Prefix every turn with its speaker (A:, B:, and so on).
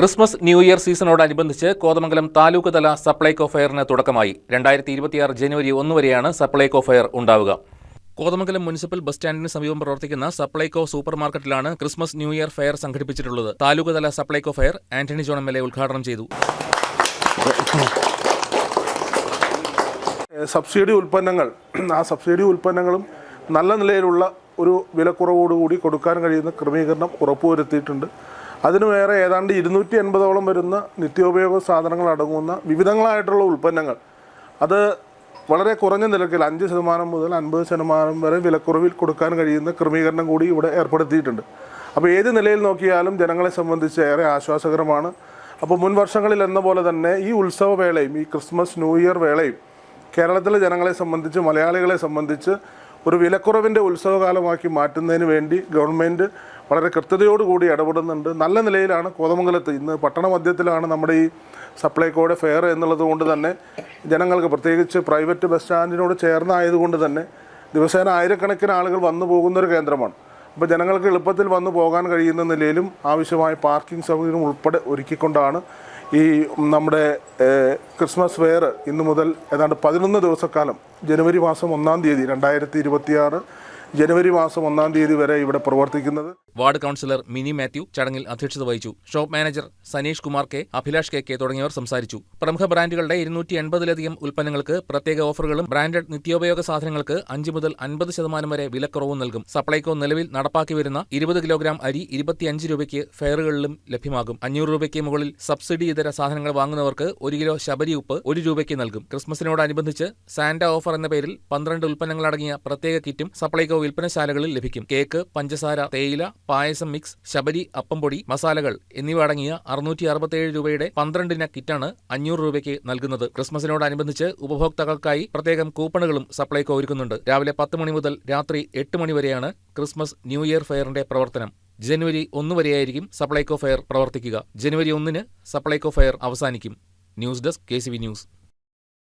A: Christmas new year സീസണോടനുബന്ധിച്ച് കോതമംഗലം താലൂക്ക് തല സപ്ലൈകോ ഫെയറിന് തുടക്കമായി. രണ്ടായിരത്തി ഇരുപത്തിയാറ് ജനുവരി ഒന്ന് വരെയാണ് സപ്ലൈകോ ഫെയർ ഉണ്ടാവുക. കോതമംഗലം മുനിസിപ്പൽ ബസ് സ്റ്റാൻഡിന് സമീപം പ്രവർത്തിക്കുന്ന സപ്ലൈകോ സൂപ്പർ മാർക്കറ്റിലാണ് ക്രിസ്മസ് ന്യൂ ഇയർ ഫെയർ സംഘടിപ്പിച്ചിട്ടുള്ളത്. താലൂക്ക് തല Supplyco fair Antony John M L A ഉദ്ഘാടനം ചെയ്തു.
B: സബ്സിഡി ഉൽപ്പന്നങ്ങൾ ആ സബ്സിഡി ഉൽപ്പന്നങ്ങളും നല്ല നിലയിലുള്ള ഒരു വിലക്കുറവോടുകൂടി കൊടുക്കാൻ കഴിയുന്ന ക്രമീകരണം ഉറപ്പുവരുത്തിയിട്ടുണ്ട്. അതിനു വേറെ ഏതാണ്ട് ഇരുന്നൂറ്റി എൺപതോളം വരുന്ന നിത്യോപയോഗ സാധനങ്ങൾ അടങ്ങുന്ന വിവിധങ്ങളായിട്ടുള്ള ഉൽപ്പന്നങ്ങൾ. അത് വളരെ കുറഞ്ഞ നിരക്കിൽ അഞ്ച് ശതമാനം മുതൽ അൻപത് ശതമാനം വരെ വിലക്കുറവിൽ കൊടുക്കാൻ കഴിയുന്ന ക്രമീകരണം കൂടി ഇവിടെ ഏർപ്പെടുത്തിയിട്ടുണ്ട്. അപ്പോൾ ഏത് നിലയിൽ നോക്കിയാലും ജനങ്ങളെ സംബന്ധിച്ച് ഏറെ ആശ്വാസകരമാണ്. അപ്പോൾ മുൻ വർഷങ്ങളിൽ എന്ന പോലെ തന്നെ ഈ ഉത്സവ വേളയും ഈ ക്രിസ്മസ് ന്യൂ ഇയർ വേളയും കേരളത്തിലെ ജനങ്ങളെ സംബന്ധിച്ച് മലയാളികളെ സംബന്ധിച്ച് ഒരു വിലക്കുറവിന്റെ ഉത്സവകാലമാക്കി മാറ്റുന്നതിന് വേണ്ടി ഗവൺമെന്റ് വളരെ കൃത്യതയോടുകൂടി ഇടപെടുന്നുണ്ട്. നല്ല നിലയിലാണ് കോതമംഗലത്ത്. ഇന്ന് പട്ടണ മധ്യത്തിലാണ് നമ്മുടെ ഈ സപ്ലൈകോയുടെ ഫെയർ എന്നുള്ളത് കൊണ്ട് തന്നെ ജനങ്ങൾക്ക് പ്രത്യേകിച്ച് പ്രൈവറ്റ് ബസ് സ്റ്റാൻഡിനോട് ചേർന്നായതുകൊണ്ട് തന്നെ ദിവസേന ആയിരക്കണക്കിന് ആളുകൾ വന്നു പോകുന്നൊരു കേന്ദ്രമാണ്. അപ്പോൾ ജനങ്ങൾക്ക് എളുപ്പത്തിൽ വന്നു പോകാൻ കഴിയുന്ന നിലയിലും ആവശ്യമായ പാർക്കിംഗ് സൗകര്യം ഉൾപ്പെടെ ഒരുക്കിക്കൊണ്ടാണ് ഈ നമ്മുടെ ക്രിസ്മസ് വെയർ ഇന്നു മുതൽ ഏതാണ്ട് പതിനൊന്ന് ദിവസക്കാലം ജനുവരി മാസം ഒന്നാം തീയതി രണ്ടായിരത്തി ഇരുപത്തിയാറ് ജനുവരി മാസം ഒന്നാം തീയതി വരെ ഇവിടെ പ്രവർത്തിക്കുന്നത്.
A: വാർഡ് കൗൺസിലർ മിനി മാത്യു ചടങ്ങിൽ അധ്യക്ഷത വഹിച്ചു. Shop manager Saneesh Kumar K Abhilash K K തുടങ്ങിയവർ സംസാരിച്ചു. പ്രമുഖ ബ്രാൻഡുകളുടെ ഇരുന്നൂറ്റി എൺപതിലധികം ഉൽപ്പന്നങ്ങൾക്ക് പ്രത്യേക ഓഫറുകളും ബ്രാൻഡഡ് നിത്യോപയോഗ സാധനങ്ങൾക്ക് അഞ്ച് മുതൽ അൻപത് ശതമാനം വരെ വിലക്കുറവും നൽകും. സപ്ലൈകോ നിലവിൽ നടപ്പാക്കി വരുന്ന ഇരുപത് കിലോഗ്രാം അരി ഇരുപത്തിയഞ്ച് രൂപയ്ക്ക് ഫെയറുകളിലും ലഭ്യമാകും. അഞ്ഞൂറ് രൂപയ്ക്ക് മുകളിൽ സബ്സിഡി ഇതര സാധനങ്ങൾ വാങ്ങുന്നവർക്ക് ഒരു കിലോ ശബരി ഉപ്പ് ഒരു രൂപയ്ക്ക് നൽകും. ക്രിസ്മസിനോടനുബന്ധിച്ച് സാന്റ ഓഫർ എന്ന പേരിൽ പന്ത്രണ്ട് ഉൽപ്പന്നങ്ങളടങ്ങിയ പ്രത്യേക കിറ്റും സപ്ലൈകോ വിൽപ്പനശാലകളിൽ ലഭിക്കും. കേക്ക് പഞ്ചസാര തേയില പായസം മിക്സ് ശബരി അപ്പംപൊടി മസാലകൾ എന്നിവ അടങ്ങിയ അറുന്നൂറ്റി അറുപത്തിയേഴ് രൂപയുടെ പന്ത്രണ്ടിന കിറ്റാണ് അഞ്ഞൂറ് രൂപയ്ക്ക് നൽകുന്നത്. ക്രിസ്മസിനോടനുബന്ധിച്ച് ഉപഭോക്താക്കൾക്കായി പ്രത്യേകം കൂപ്പണുകളും സപ്ലൈകോ ഒരുക്കുന്നുണ്ട്. രാവിലെ പത്ത് മണി മുതൽ രാത്രി എട്ട് മണി വരെയാണ് ക്രിസ്മസ് ന്യൂ ഇയർ ഫെയറിന്റെ പ്രവർത്തനം. ജനുവരി ഒന്ന് വരെയായിരിക്കും സപ്ലൈകോ ഫെയർ പ്രവർത്തിക്കുക. ജനുവരി ഒന്നിന് സപ്ലൈകോ ഫെയർ അവസാനിക്കും. News desk K news.